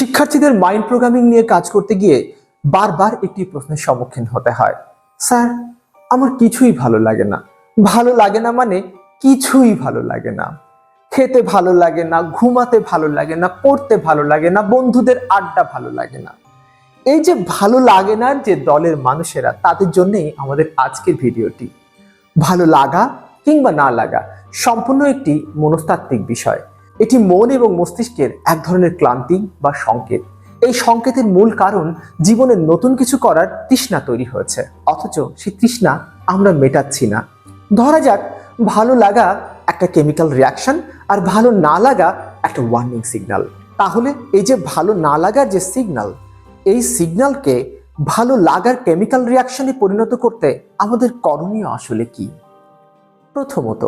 শিক্ষার্থীদের mind programming নিয়ে কাজ করতে গিয়ে বারবার একটি প্রশ্নের সম্মুখীন হতে হয়। স্যার, আমার কিছুই ভালো লাগে না। ভালো লাগে না মানে কিছুই ভালো লাগে না। খেতে ভালো লাগে না, ঘুমাতে ভালো লাগে না, পড়তে ভালো লাগে না, বন্ধুদের আড্ডা ভালো লাগে না। এই যে ভালো লাগে না যে দলের মানুষেরা, তাদের জন্যেই আমাদের আজকের ভিডিওটি। ভালো লাগা কিংবা না লাগা সম্পূর্ণ একটি মনস্তাত্ত্বিক বিষয়। এটি মন এবং মস্তিষ্কের এক ধরনের ক্লান্তি বা সংকেত। এই সংকেতের মূল কারণ জীবনে নতুন কিছু করার তৃষ্ণা তৈরি হয়েছে। অথচ সেই তৃষ্ণা আমরা মেটাচ্ছি না। ধরা যাক, ভালো লাগা একটা কেমিক্যাল রিয়াকশন আর ভালো না লাগা একটা ওয়ার্নিং সিগন্যাল তাহলে এই যে ভালো না লাগার যে সিগনাল এই সিগনালকে ভালো লাগার কেমিক্যাল রিয়াকশনে পরিণত করতে আমাদের করণীয় আসলে কি? প্রথমত,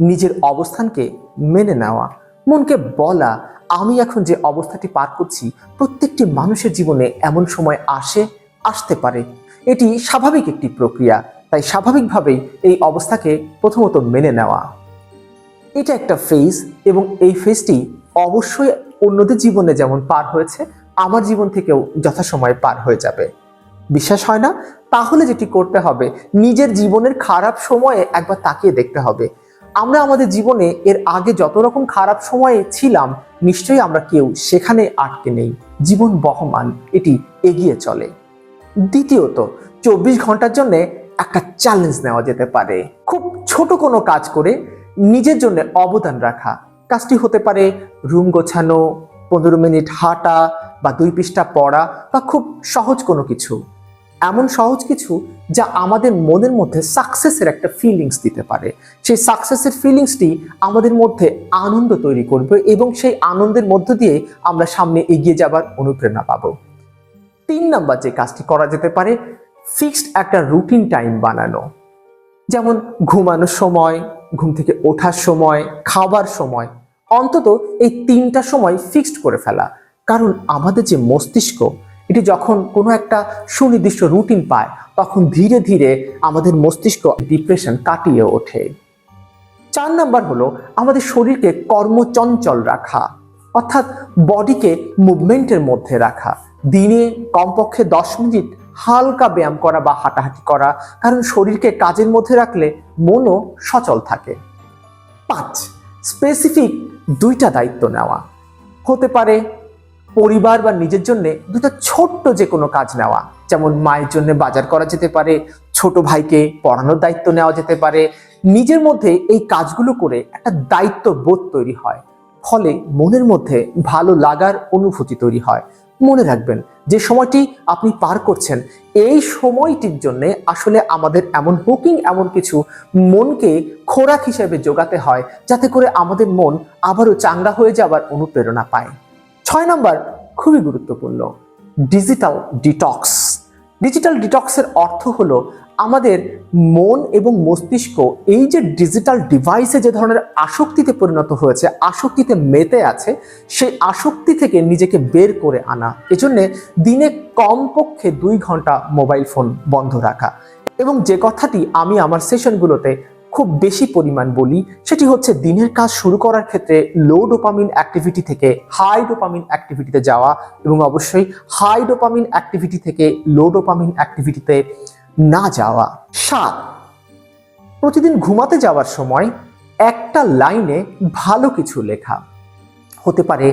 নিজের অবস্থানকে মেনে নেওয়া। মনকে বলা, আমি এখন যে অবস্থাটি পার করছি, প্রত্যেকটি মানুষের জীবনে এমন সময় আসে, আসতে পারে। এটি স্বাভাবিক একটি প্রক্রিয়া, তাই স্বাভাবিকভাবেই এই অবস্থাকে প্রথমত মেনে নেওয়া। এটা একটা ফেজ এবং এই ফেজটি অবশ্যই অন্যদের জীবনে যেমন পার হয়েছে, আমার জীবন থেকেও যথাসময়ে পার হয়ে যাবে। বিশ্বাস হয় না? তাহলে যেটি করতে হবে, নিজের জীবনের খারাপ সময়ে একবার তাকিয়ে দেখতে হবে। আমরা আমাদের জীবনে এর আগে যত রকম খারাপ সময়ে ছিলাম, নিশ্চয়ই আমরা কেউ সেখানে আটকে নেই। জীবন বহমান, এটি এগিয়ে চলে। দ্বিতীয়ত, চব্বিশ ঘণ্টার জন্য একটা চ্যালেঞ্জ নেওয়া যেতে পারে। খুব ছোট কোনো কাজ করে নিজের জন্য অবদান রাখা। কাজটি হতে পারে রুম গোছানো, পনেরো মিনিট হাঁটা বা দুই পৃষ্ঠা পড়া বা খুব সহজ কোনো কিছু। এমন সহজ কিছু যা আমাদের মনের মধ্যে সাকসেসের একটা ফিলিংস দিতে পারে। সেই সাকসেসের ফিলিংসটি আমাদের মধ্যে আনন্দ তৈরি করবে এবং সেই আনন্দের মধ্য দিয়ে আমরা সামনে এগিয়ে যাবার অনুপ্রেরণা পাব। তিন নাম্বার যে কাজটি করা যেতে পারে ফিক্সড একটা রুটিন টাইম বানানো। যেমন ঘুমানোর সময়, ঘুম থেকে ওঠার সময় খাবার সময়, অন্তত এই তিনটা সময় ফিক্সড করে ফেলা। কারণ আমাদের যে মস্তিষ্ক এটি যখন কোনো একটা সুনির্দিষ্ট রুটিন পায়, তখন ধীরে ধীরে আমাদের মস্তিষ্ক ডিপ্রেশন কাটিয়ে ওঠে। চার নাম্বার হলো আমাদের শরীরকে কর্মচঞ্চল রাখা, অর্থাৎ বডিকে মুভমেন্টের মধ্যে রাখা। দিনে কমপক্ষে দশ মিনিট হালকা ব্যায়াম করা বা হাঁটাহাঁটি করা, কারণ শরীরকে কাজের মধ্যে রাখলে মনও সচল থাকে। পাঁচ স্পেসিফিক দুইটা দায়িত্ব নেওয়া। হতে পারে পরিবার বা নিজের জন্য দুটো ছোট্ট যে কোনো কাজ নেওয়া। যেমন মায়ের জন্য বাজার করা যেতে পারে, ছোট ভাইকে পড়ানোর দায়িত্ব নেওয়া যেতে পারে। নিজের মধ্যে এই কাজগুলো করে একটা দায়িত্ব বোধ তৈরি হয়। ফলে মনের মধ্যে ভালো লাগার অনুভূতি তৈরি হয়। মনে রাখবেন, যে সময়টি আপনি পার করছেন, এই সময়টির জন্য আসলে আমাদের এমন হুকিং এমন কিছু মনকে খোরাক হিসেবে যোগাতে হয়, যাতে করে আমাদের মন আবারও চাঙ্গা হয়ে যাবার অনুপ্রেরণা পায়। ছয় নম্বর খুবই গুরুত্বপূর্ণ ডিজিটাল ডিটক্স ডিজিটাল ডিটক্সের অর্থ হলো আমাদের মন এবং মস্তিষ্ক এই যে ডিজিটাল ডিভাইসে যে ধরনের আসক্তিতে পরিণত হয়েছে, আসক্তিতে মেতে আছে, সেই আসক্তি থেকে নিজেকে বের করে আনা। এজন্যে দিনে কমপক্ষে দুই ঘণ্টা মোবাইল ফোন বন্ধ রাখা। এবং যে কথাটি আমি আমার সেশনগুলোতে খুব বেশি পরিমাণ বলি, সেটি হচ্ছে দিনের কাজ শুরু করার ক্ষেত্রে লো ডোপামিন অ্যাক্টিভিটি থেকে হাই ডোপামিন অ্যাক্টিভিটিতে যাওয়া এবং অবশ্যই হাই ডোপামিন অ্যাক্টিভিটি থেকে লো ডোপামিন অ্যাক্টিভিটিতে না যাওয়া। সাত, প্রতিদিন ঘুমাতে যাওয়ার সময় একটা লাইনে ভালো কিছু লেখা। হতে পারে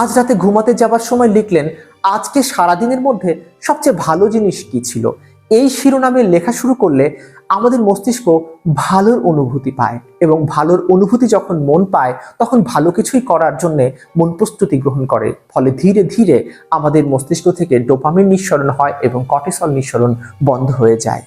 আজ রাতে ঘুমাতে যাবার সময় লিখলেন, আজকে সারাদিনের মধ্যে সবচেয়ে ভালো জিনিস কি ছিল? এই শিরোনামে লেখা শুরু করলে আমাদের মস্তিষ্ক ভালোর অনুভূতি পায় এবং ভালোর অনুভূতি যখন মন পায়, তখন ভালো কিছুই করার জন্যে মন প্রস্তুতি গ্রহণ করে। ফলে ধীরে ধীরে আমাদের মস্তিষ্ক থেকে ডোপামিন নিঃসরণ হয় এবং কটেসল নিঃসরণ বন্ধ হয়ে যায়।